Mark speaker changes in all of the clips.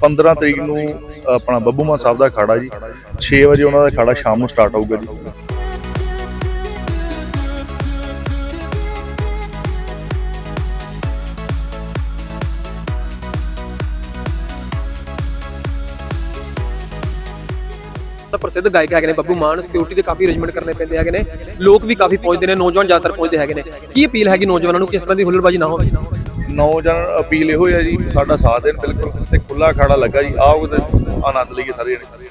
Speaker 1: 15 ਤਰੀਕ ਨੂੰ ਆਪਣਾ ਬੱਬੂ ਮਾਨ ਸਾਹਿਬ ਦਾ ਅਖਾੜਾ ਜੀ। 6 ਵਜੇ ਉਹਨਾਂ ਦਾ ਅਖਾੜਾ ਸ਼ਾਮ ਨੂੰ ਸਟਾਰਟ ਹੋਊਗਾ ਜੀ।
Speaker 2: ਤਾਂ ਪ੍ਰਸਿੱਧ ਗਾਇਕ ਹੈਗੇ ਨੇ ਬੱਬੂ ਮਾਨ ਸਿਕਿਉਰਿਟੀ ਦੇ ਕਾਫੀ ਅਰੇਂਜਮੈਂਟ ਕਰਨੇ ਪੈਂਦੇ ਹੈਗੇ ਨੇ। ਲੋਕ ਵੀ ਕਾਫੀ ਪਹੁੰਚਦੇ ਨੇ, ਨੌਜਵਾਨ ਜ਼ਿਆਦਾਤਰ ਪਹੁੰਚਦੇ ਹੈਗੇ ਨੇ। ਕੀ ਅਪੀਲ ਹੈਗੀ ਨੌਜਵਾਨਾਂ ਨੂੰ ਕਿਸ ਤਰ੍ਹਾਂ ਦੀ ਹੁੱਲੜਬਾਜ਼ੀ ਨਾ ਹੋਵੇ?
Speaker 1: ਨੌਜਵਾਨ ਅਪੀਲ ਇਹੋ ਹੈ ਜੀ, ਸਾਡਾ ਸਾਥ ਦੇਣ ਬਿਲਕੁਲ, ਤੇ ਖੁੱਲਾ ਅਖਾੜਾ ਲੱਗਾ ਜੀ, ਆਓ ਤੇ ਆਨੰਦ ਲਈਏ ਸਾਰੇ ਜਣੇ।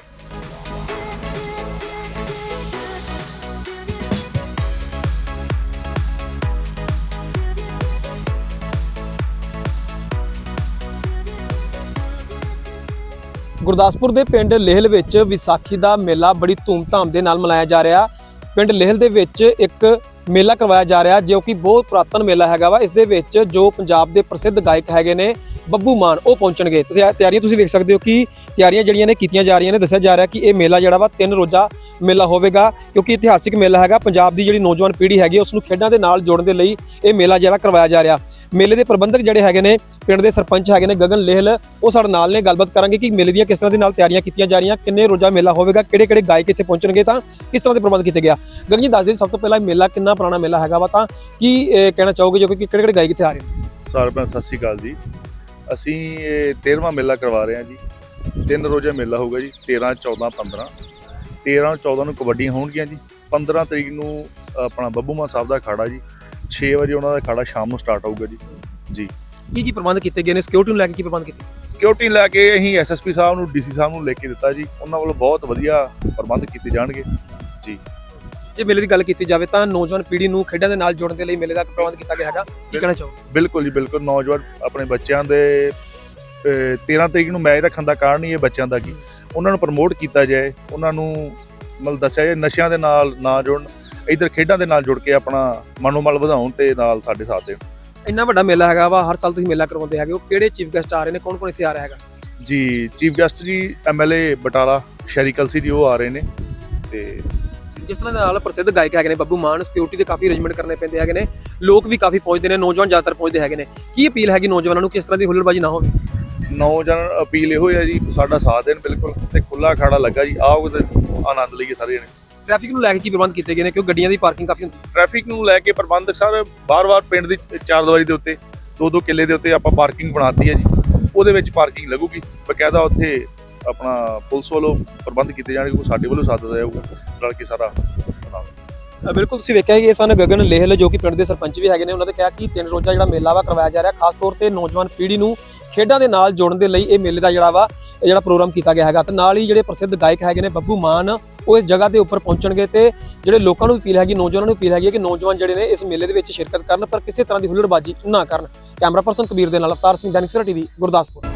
Speaker 2: ਗੁਰਦਾਸਪੁਰ ਦੇ ਪਿੰਡ ਲੇਹਲ ਵਿੱਚ ਵਿਸਾਖੀ ਦਾ ਮੇਲਾ ਬੜੀ ਧੂਮਧਾਮ ਦੇ ਨਾਲ ਮਨਾਇਆ ਜਾ ਰਿਹਾ। ਪਿੰਡ ਲੇਹਲ ਦੇ ਵਿੱਚ ਇੱਕ ਮੇਲਾ ਕਰਵਾਇਆ ਜਾ ਰਿਹਾ ਜੋ ਕਿ ਬਹੁਤ ਪੁਰਾਤਨ ਮੇਲਾ ਹੈਗਾ ਵਾ। ਇਸ ਦੇ ਵਿੱਚ ਜੋ ਪੰਜਾਬ ਦੇ ਪ੍ਰਸਿੱਧ ਗਾਇਕ ਹੈਗੇ ਨੇ ਬੱਬੂ ਮਾਨ, ਉਹ ਪਹੁੰਚਣਗੇ। ਤੁਸੀਂ ਇਹ ਤਿਆਰੀਆਂ ਤੁਸੀਂ ਵੇਖ ਸਕਦੇ ਹੋ ਕਿ ਤਿਆਰੀਆਂ ਜਿਹੜੀਆਂ ਨੇ ਕੀਤੀਆਂ ਜਾ ਰਹੀਆਂ ਨੇ, ਦੱਸਿਆ ਜਾ ਰਿਹਾ ਕਿ ਇਹ ਮੇਲਾ ਜਿਹੜਾ ਵਾ, ਤਿੰਨ ਰੋਜ਼ਾ ਮੇਲਾ ਹੋਵੇਗਾ, ਕਿਉਂਕਿ ਇਤਿਹਾਸਿਕ ਮੇਲਾ ਹੈਗਾ, ਪੰਜਾਬ ਦੀ ਜਿਹੜੀ ਨੌਜਵਾਨ ਪੀੜ੍ਹੀ ਹੈਗੀ ਉਸ ਨੂੰ ਖੇਡਾਂ ਦੇ ਨਾਲ ਜੋੜਨ ਦੇ ਲਈ ਇਹ ਮੇਲਾ ਜਿਹੜਾ ਕਰਵਾਇਆ ਜਾ ਰਿਹਾ। ਮੇਲੇ ਦੇ ਪ੍ਰਬੰਧਕ ਜਿਹੜੇ ਹੈਗੇ ਨੇ, ਪਿੰਡ ਦੇ ਸਰਪੰਚ ਹੈਗੇ ਨੇ, ਗਗਨ ਲੇਹਲ, ਉਹ ਸਾਡੇ ਨਾਲ ਨੇ, ਗੱਲਬਾਤ ਕਰਾਂਗੇ ਕਿ ਮੇਲੇ ਦੀਆਂ ਕਿਸ ਤਰ੍ਹਾਂ ਦੇ ਨਾਲ ਤਿਆਰੀਆਂ ਕੀਤੀਆਂ ਜਾ ਰਹੀਆਂ, ਕਿੰਨੇ ਰੋਜ਼ਾ ਮੇਲਾ ਹੋਵੇਗਾ ਕਿਹੜੇ ਕਿਹੜੇ ਗਾਇਕ ਇੱਥੇ ਪਹੁੰਚਣਗੇ, ਤਾਂ ਕਿਸ ਤਰ੍ਹਾਂ ਦੇ ਪ੍ਰਬੰਧ ਕੀਤੇ ਗਿਆ। ਗਗਨ ਜੀ, ਦੱਸ ਦਿਓ ਸਭ ਤੋਂ ਪਹਿਲਾਂ ਮੇਲਾ ਕਿੰਨਾ ਪੁਰਾਣਾ ਮੇਲਾ ਹੈਗਾ ਵਾ, ਤਾਂ ਕੀ ਕਹਿਣਾ ਚਾਹੋਗੇ ਜੋ ਕਿ ਕਿਹੜੇ ਕਿਹੜੇ ਗਾਇਕ ਇੱਥੇ ਆ ਰਹੇ ਨੇ?
Speaker 1: ਸਾਰਿਆਂ ਨੂੰ ਸਤਿ ਸ਼੍ਰੀ ਅਕਾਲ ਜੀ। ਅਸੀਂ ਇਹ 13ਵਾਂ ਮੇਲਾ ਕਰਵਾ ਰਹੇ ਹਾਂ ਜੀ। ਤਿੰਨ ਰੋਜ਼ਾ ਮੇਲਾ ਹੋਊਗਾ ਜੀ 13 14 15 13 14 ਨੂੰ ਕਬੱਡੀਆਂ ਹੋਣਗੀਆਂ ਜੀ। 15 ਤਰੀਕ ਨੂੰ ਆਪਣਾ ਬੱਬੂ ਮਾਨ ਸਾਹਿਬ ਦਾ ਅਖਾੜਾ ਜੀ। 6 ਵਜੇ ਉਹਨਾਂ ਦਾ ਅਖਾੜਾ ਸ਼ਾਮ ਨੂੰ ਸਟਾਰਟ ਹੋਊਗਾ ਜੀ। ਜੀ।
Speaker 2: ਕੀ ਕੀ ਪ੍ਰਬੰਧ ਕੀਤੇ ਗਏ ਨੇ? ਸਿਕਿਉਰਿਟੀ ਨੂੰ ਲੈ ਕੇ ਕੀ ਪ੍ਰਬੰਧ ਕੀਤੇ?
Speaker 1: ਸਿਕਿਉਰਿਟੀ ਲੈ ਕੇ ਅਸੀਂ ਐਸਐਸਪੀ ਸਾਹਿਬ ਨੂੰ ਡੀਸੀ ਸਾਹਿਬ ਨੂੰ ਲੈ ਕੇ ਦਿੱਤਾ ਜੀ। ਉਹਨਾਂ ਵੱਲੋਂ ਬਹੁਤ ਵਧੀਆ ਪ੍ਰਬੰਧ ਕੀਤੇ ਜਾਣਗੇ। ਜੀ।
Speaker 2: ਜੇ ਮੇਲੇ ਦੀ ਗੱਲ ਕੀਤੀ ਜਾਵੇ ਤਾਂ ਨੌਜਵਾਨ ਪੀੜ੍ਹੀ ਨੂੰ ਖੇਡਾਂ ਦੇ ਨਾਲ ਜੋੜਨ ਦੇ ਲਈ ਮੇਲੇ ਦਾ ਪ੍ਰਬੰਧ ਕੀਤਾ ਗਿਆ ਹੈਗਾ। ਕੀ ਕਹਿਣਾ ਚਾਹੋਗੇ?
Speaker 1: ਬਿਲਕੁਲ ਜੀ ਬਿਲਕੁਲ। ਨੌਜਵਾਨ ਆਪਣੇ ਬੱਚਿਆਂ ਦੇ ਅਹ, 13 ਤਰੀਕ ਨੂੰ ਮੈਚ ਰੱਖਣ ਦਾ ਕਾਰਨ ਹੀ ਇਹ ਬੱਚਿਆਂ ਦਾ ਕੀ? ਉਹਨਾਂ ਨੂੰ ਪ੍ਰਮੋਟ ਕੀਤਾ ਜਾਏ ਉਹਨਾਂ ਨੂੰ ਮਤਲਬ ਦੱਸਿਆ ਜਾਏ ਨਸ਼ਿਆਂ ਦੇ ਨਾਲ ਨਾ ਜੁੜਨ ਇਧਰ ਖੇਡਾਂ ਦੇ ਨਾਲ ਜੁੜ ਕੇ ਆਪਣਾ ਮਨੋਬਲ ਵਧਾਉਣ ਤੇ ਨਾਲ ਸਾਡੇ ਸਾਥ ਦੇਣ।
Speaker 2: ਇੰਨਾ ਵੱਡਾ ਮੇਲਾ ਹੈਗਾ ਵਾ ਹਰ ਸਾਲ ਤੁਸੀਂ ਮੇਲਾ ਕਰਵਾਉਂਦੇ ਹੈਗੇ ਹੋ। ਕਿਹੜੇ ਚੀਫ ਗੈਸਟ ਆ ਰਹੇ ਨੇ? ਕੌਣ ਕੌਣ ਇੱਥੇ ਆ ਰਿਹਾ ਹੈਗਾ?
Speaker 1: ਜੀ ਚੀਫ ਗੈਸਟ ਜੀ ਐਮਐਲਏ ਬਟਾਲਾ ਸ਼ੈਰੀ ਕਲਸੀ ਜੀ ਉਹ ਆ ਰਹੇ ਨੇ ਤੇ
Speaker 2: ਜਿਸ ਤਰ੍ਹਾਂ ਦੇ ਨਾਲ ਪ੍ਰਸਿੱਧ ਗਾਇਕ ਹੈਗੇ ਨੇ ਬੱਬੂ ਮਾਨ ਸਿਕਿਉਰਿਟੀ ਦੇ ਕਾਫੀ ਅਰੇਂਜਮੈਂਟ ਕਰਨੇ ਪੈਂਦੇ ਹੈਗੇ ਨੇ ਲੋਕ ਵੀ ਕਾਫੀ ਪਹੁੰਚਦੇ ਨੇ ਨੌਜਵਾਨ ਜ਼ਿਆਦਾਤਰ ਪਹੁੰਚਦੇ ਹੈਗੇ ਨੇ। ਕੀ ਅਪੀਲ ਹੈਗੀ ਨੌਜਵਾਨਾਂ ਨੂੰ ਕਿਸ ਤਰ੍ਹਾਂ ਦੀ ਹੁੱਲੜਬਾਜ਼ੀ ਨਾ ਹੋਵੇ?
Speaker 1: ਨੌਜਵਾਨ ਅਪੀਲ ਇਹੋ ਹੈ ਜੀ ਸਾਡਾ ਸਾਥ ਦੇਣ ਬਿਲਕੁਲ ਤੇ ਖੁੱਲਾ ਅਖਾੜਾ ਲੱਗਾ ਜੀ ਆਓ ਤੇ ਆਨੰਦ ਲਈਏ ਸਾਰੇ ਜਣੇ
Speaker 2: ਟ੍ਰੈਫਿਕ ਨੂੰ ਲੈ ਕੇ ਕੀ ਪ੍ਰਬੰਧ ਕੀਤੇ ਗਏ ਨੇ ਕਿਉਂਕਿ ਗੱਡੀਆਂ ਦੀ ਪਾਰਕਿੰਗ ਕਾਫੀ ਹੁੰਦੀ
Speaker 1: ਟ੍ਰੈਫਿਕ ਨੂੰ ਲੈ ਕੇ ਪ੍ਰਬੰਧਕ ਸਾਹਿਬ ਬਾਰ-ਬਾਰ ਪਿੰਡ ਦੀ ਚਾਰ ਦੀਵਾਰੀ ਦੇ ਉੱਤੇ ਦੋ ਦੋ ਕਿੱਲੇ ਦੇ ਉੱਤੇ ਆਪਾਂ ਪਾਰਕਿੰਗ ਬਣਾਤੀ ਹੈ ਜੀ ਉਹਦੇ ਵਿੱਚ ਪਾਰਕਿੰਗ ਲੱਗੂਗੀ। ਬਕਾਇਦਾ ਉੱਥੇ ਆਪਣਾ ਪੁਲਿਸ ਵੱਲੋਂ ਪ੍ਰਬੰਧ ਕੀਤੇ ਜਾਣਗੇ ਕੋਈ ਸਾਡੇ ਵੱਲੋਂ ਸਾਥ ਜਾਊਗਾ, ਰਲ ਕੇ ਸਾਰਾ
Speaker 2: ਬਿਲਕੁਲ ਤੁਸੀਂ ਵੇਖਿਆ ਕਿ ਇਹ ਸਨ ਗਗਨ ਲੇਹਲ, ਜੋ ਕਿ ਪਿੰਡ ਦੇ ਸਰਪੰਚ ਵੀ ਹੈਗੇ ਨੇ, ਉਹਨਾਂ ਨੇ ਕਿਹਾ ਕਿ ਤਿੰਨ ਰੋਜ਼ਾ ਜਿਹੜਾ ਮੇਲਾ ਵਾ ਕਰਵਾਇਆ ਜਾ ਰਿਹਾ, ਖਾਸ ਤੌਰ ਤੇ ਨੌਜਵਾਨ ਪੀੜ੍ਹੀ ਨੂੰ ਖੇਡਾਂ ਦੇ ਨਾਲ ਜੋੜਨ ਦੇ ਲਈ ਇਹ ਮੇਲੇ ਦਾ ਜਿਹੜਾ ਵਾ, ਇਹ ਜਿਹੜਾ ਪ੍ਰੋਗਰਾਮ ਕੀਤਾ ਗਿਆ ਹੈਗਾ। ਤੇ ਨਾਲ ਹੀ ਜਿਹੜੇ ਪ੍ਰਸਿੱਧ ਗਾਇਕ ਹੈਗੇ ਨੇ, ਬੱਬੂ ਮਾਨ, ਉਹ ਇਸ ਜਗ੍ਹਾ ਦੇ ਉੱਪਰ ਪਹੁੰਚਣਗੇ ਤੇ ਜਿਹੜੇ ਲੋਕਾਂ ਨੂੰ ਅਪੀਲ ਹੈਗੀ, ਨੌਜਵਾਨਾਂ ਨੂੰ ਅਪੀਲ ਹੈਗੀ ਹੈ ਕਿ ਨੌਜਵਾਨ ਜਿਹੜੇ ਨੇ ਇਸ ਮੇਲੇ ਦੇ ਵਿੱਚ ਸ਼ਿਰਕਤ ਕਰਨ, ਪਰ ਕਿਸੇ ਤਰ੍ਹਾਂ ਦੀ ਹੁੱਲੜਬਾਜ਼ੀ ਨਾ ਕਰਨ। ਕੈਮਰਾ ਪਰਸਨ ਕਬੀਰ ਦੇ ਨਾਲ ਅਵਤਾਰ ਸਿੰਘ, ਦੈਨਿਕ ਸਵੇਰਾ ਟੀਵੀ, ਗੁਰਦਾਸਪੁਰ।